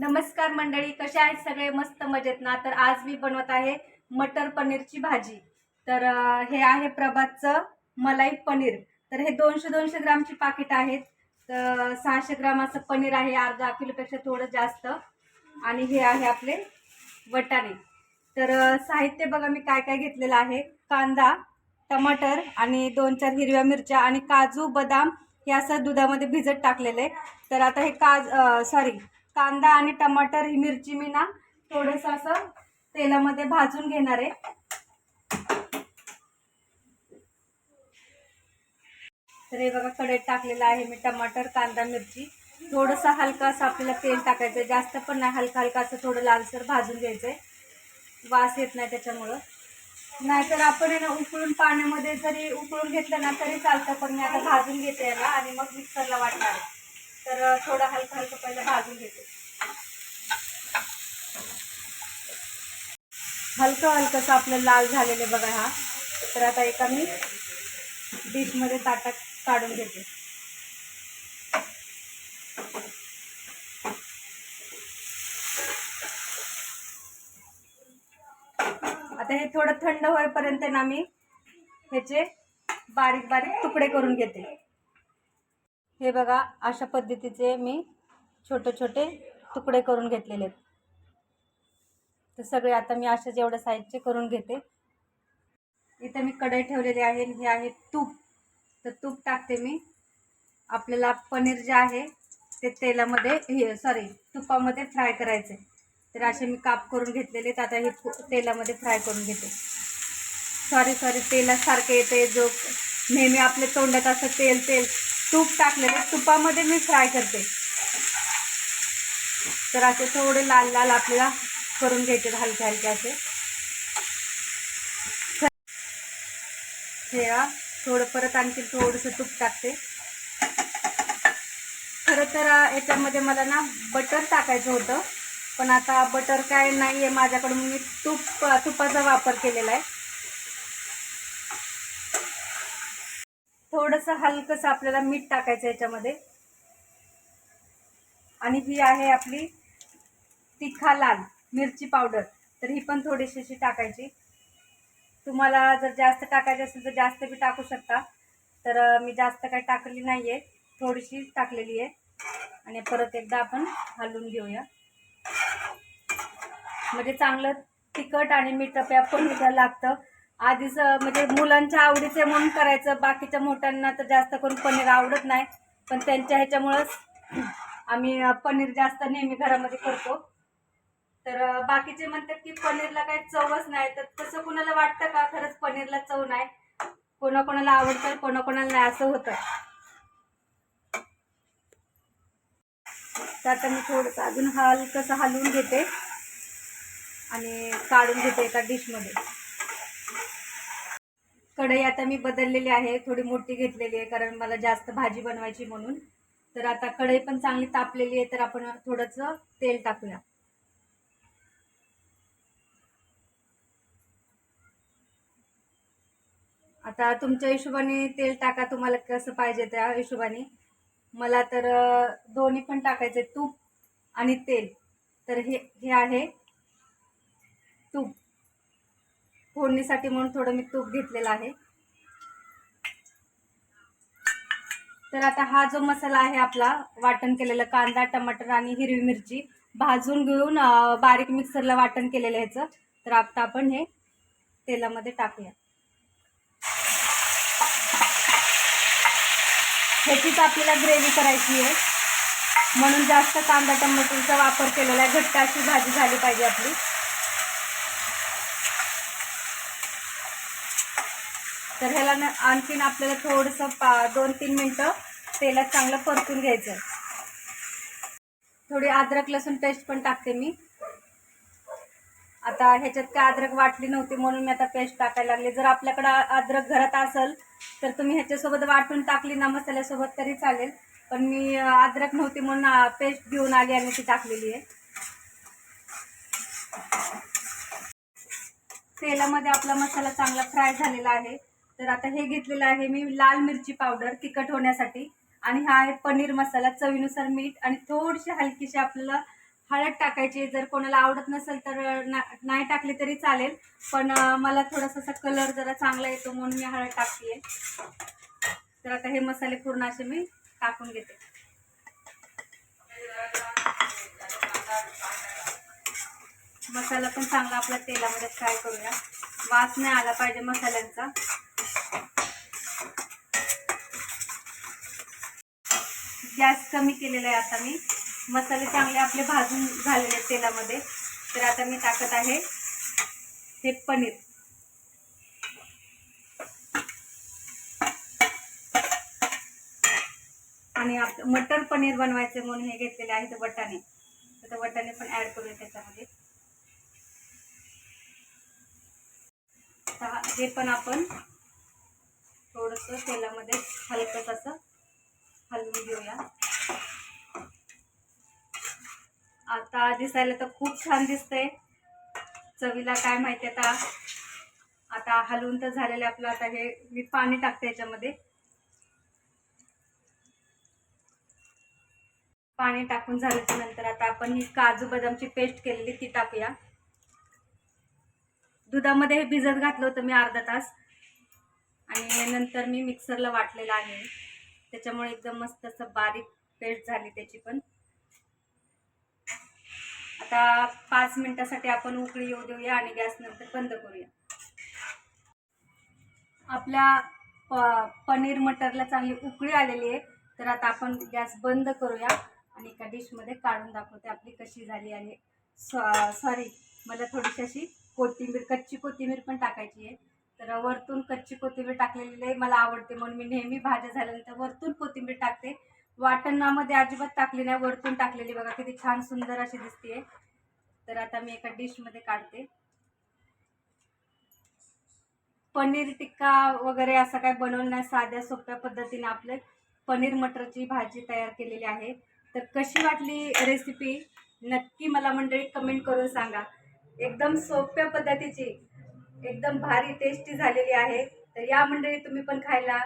नमस्कार मंडळी कसे आहेत सगळे? मस्त मजेत ना? तर आज मी बनवत आहे मटर पनीरची भाजी. तर हे आहे प्रभातचं मलाई पनीर. तर हे दोनशे दोनशे ग्रामची पाकिट आहेत. तर सहाशे ग्राम असं पनीर आहे अर्धा किलोपेक्षा थोडं जास्त. आणि हे आहे आपले वटाणे. तर साहित्य बघा मी काय काय घेतलेलं आहे. कांदा टमाटर आणि दोन चार हिरव्या मिरच्या आणि काजू बदाम हे असं दुधामध्ये भिजत टाकलेलं आहे. तर आता हे काज सॉरी कांदा आणि टमाटर ही मिरची मी ना थोडस असं तेलामध्ये भाजून घेणार आहे. तर हे बघा कडेत टाकलेलं आहे मी टमाटर कांदा मिरची. थोडंसं हलकं असं आपल्याला तेल टाकायचं आहे जास्त पण नाही हलका हलका असं थोडं लालसर भाजून घ्यायचं आहे वास येत नाही त्याच्यामुळं. नाहीतर आपण ना उकळून पाण्यामध्ये जरी उकळून घेतलं ना तरी चालतं. पण मी आता भाजून घेते याला आणि मग मिक्सरला वाटणार आहे. तर थोडं हलकं हलकं पहिलं भाजून घेते. हलकं हलकंसं आपलं लाल झालेले बघा हा. तर आता एका मी डिशमध्ये ताटात काढून घेते. आता हे थोडं थंड होईपर्यंत ना मी ह्याचे बारीक बारीक तुकडे करून घेते. हे बघा अशा पद्धतीचे मी छोटे छोटे तुकडे करून घेतलेले आहेत. तर सगळे आता मी अशा जेवढ्या साईजचे करून घेते. इथं मी कढई ठेवलेली आहे हे आहे तूप. तर तूप टाकते मी. आपल्याला पनीर जे आहे ते तेलामध्ये हे सॉरी तुपामध्ये फ्राय करायचे तर असे मी काप करून घेतलेले आहेत. आता हे तेलामध्ये फ्राय करून घेते. सॉरी सॉरी तेलासारखे येते जो नेहमी आपल्या तोंडात असं तेल तेल तूप टाकलेलं तुपामध्ये मी फ्राय करते. तर असे थोडे लाल लाल आपल्याला करून घ्यायचे हलके हलके असे. हे थोडं परत आणखी थोडंसं तूप टाकते. खरं तर याच्यामध्ये मला ना बटर टाकायचं होतं. पण आता बटर काय नाही आहे माझ्याकडून. मी तूप तुपाचा वापर केलेला आहे. थोडंसं हलकंसं आपल्याला मीठ टाकायचं याच्यामध्ये. आणि ही आहे आपली तिखा लाल मिरची पावडर. तर ही पण थोडीशी अशी टाकायची. तुम्हाला जर जास्त टाकायची असेल तर जास्त बी टाकू शकता. तर मी जास्त काही टाकली नाही आहे थोडीशी टाकलेली आहे. आणि परत एकदा आपण हलवून घेऊया. म्हणजे चांगलं तिखट आणि मीठ त्या पण लागतं. आधीच म्हणजे मुलांच्या आवडीचे म्हणून करायचं बाकीच्या मोठ्यांना तर जास्त करून पनीर आवडत नाही. पण त्यांच्या ह्याच्यामुळंच आम्ही पनीर जास्त नेहमी घरामध्ये करतो. तर बाकीचे म्हणतात की पनीरला काही चवच नाही तर तसं कुणाला वाटतं का? खरंच पनीरला चव नाही. कोणाकोणाला आवडतं कोणाकोणाला नाही असं होतं. तर आता मी थोडंसं अजून हलकंसं हलवून घेते. आणि काढून घेते एका डिशमध्ये. कढई आता मी बदललेली आहे थोडी मोठी घेतलेली आहे कारण मला जास्त भाजी बनवायची म्हणून. तर आता कढई पण चांगली तापलेली आहे तर आपण थोडंसं तेल टाकूया. आता तुमच्या हिशोबाने तेल टाका तुम्हाला कसं पाहिजे त्या हिशोबाने. मला तर दोन्ही पण टाकायचे तूप आणि तेल. तर हे हे आहे तूप. फोडणीसाठी म्हणून थोडं मी तूप घेतलेलं आहे. तर आता हा जो मसाला आहे आपला वाटण केलेला कांदा टमाटर आणि हिरवी मिरची भाजून घेऊन बारीक मिक्सरला वाटण केलेलं ह्याचं तर आता आपण हे तेलामध्ये टाकूया. ह्याचीच आपल्याला ग्रेव्ही करायची आहे. म्हणून जास्त कांदा टमाटरचा वापर केलेला आहे. घट्ट अशी भाजी झाली पाहिजे आपली. तर ह्याला ना आणखीन आपल्याला थोडंसं पा दोन तीन मिनटं तेलात चांगलं परतून घ्यायचं थोडी अद्रक लसूण पेस्ट पण टाकते मी. आता ह्याच्यात काय अद्रक वाटली नव्हती म्हणून मी आता पेस्ट टाकायला लागले. जर आपल्याकडं अद्रक घरात असेल तर तुम्ही ह्याच्यासोबत वाटून टाकली ना मसाल्यासोबत तरी चालेल. पण मी अद्रक नव्हती म्हणून पेस्ट घेऊन आली आणि ती टाकलेली आहे. तेलामध्ये आपला मसाला चांगला फ्राय झालेला आहे. तर आता हे घेतलेलं आहे मी लाल मिरची पावडर तिखट होण्यासाठी. आणि हा आहे पनीर मसाला चवीनुसार मीठ आणि थोडीशी हलकीशी आपल्याला हळद टाकायची. जर कोणाला आवडत नसेल तर ना नाही टाकली तरी चालेल. पण मला थोडासा असा कलर जरा चांगला येतो म्हणून मी हळद टाकते तर आता हे मसाले पूर्ण असे मी टाकून घेते. मसाला पण चांगला आपल्या तेलामध्ये फ्राय करूया. वास नाही आला पाहिजे मसाल्यांचा. गॅस कमी केलेला आहे आता मी. मसाले चांगले आपले भाजून झालेले आहेत तेलामध्ये. तर आता मी टाकत आहे हे पनीर. आणि आप मटर पनीर बनवायचं म्हणून हे घेतलेले आहेत वटाणे. तर वटाणे पण ॲड करूया त्याच्यामध्ये. हे पण आपण थोडंसं तेलामध्ये हलकंच असं हलवून घेऊया आता दिसायला तर खूप छान दिसतंय. चवीला काय माहिती आता. आता हलवून तर झालेलं आपलं. आता हे मी पाणी टाकते याच्यामध्ये. पाणी टाकून झाल्याच्यानंतर आता आपण ही काजू बदामची पेस्ट केलेली ती टाकूया. दुधामध्ये हे भिजत घातलं होतं मी अर्धा तास. आणि नंतर मी मिक्सरला वाटलेलं आहे. त्याच्यामुळे एकदम मस्त असं बारीक पेस्ट झाली त्याची पण. आता पाच मिनिटासाठी आपण उकळी येऊ देऊया आणि गॅस नंतर बंद करूया. आपल्या प पनीर मटरला चांगली उकळी आलेली आहे. तर आता आपण गॅस बंद करूया आणि एका डिशमध्ये काढून दाखवते आपली कशी झाली आहे सॉरी मला थोडीशी अशी कोथिंबीर कच्ची कोथिंबीर पण टाकायची आहे. तर वरतून कच्ची कोथिंबीर टाकलेली आहे मला आवडते. म्हणून मी नेहमी भाज्या झाल्यानंतर वरतून कोथिंबीर टाकते. वाटणामध्ये अजिबात टाकली नाही वरतून टाकलेली. बघा किती छान सुंदर अशी दिसते तर आता मी एका डिशमध्ये काढते. पनीर टिक्का वगैरे असं काय बनवलं नाही साध्या सोप्या पद्धतीने आपले पनीर मटरची भाजी तयार केलेली आहे. तर कशी वाटली रेसिपी नक्की मला मंडळी कमेंट करून सांगा. एकदम सोप्या पद्धतीची. एकदम भारी टेस्टी झालेली आहे. तर या मंडळी तुम्ही पण खायला.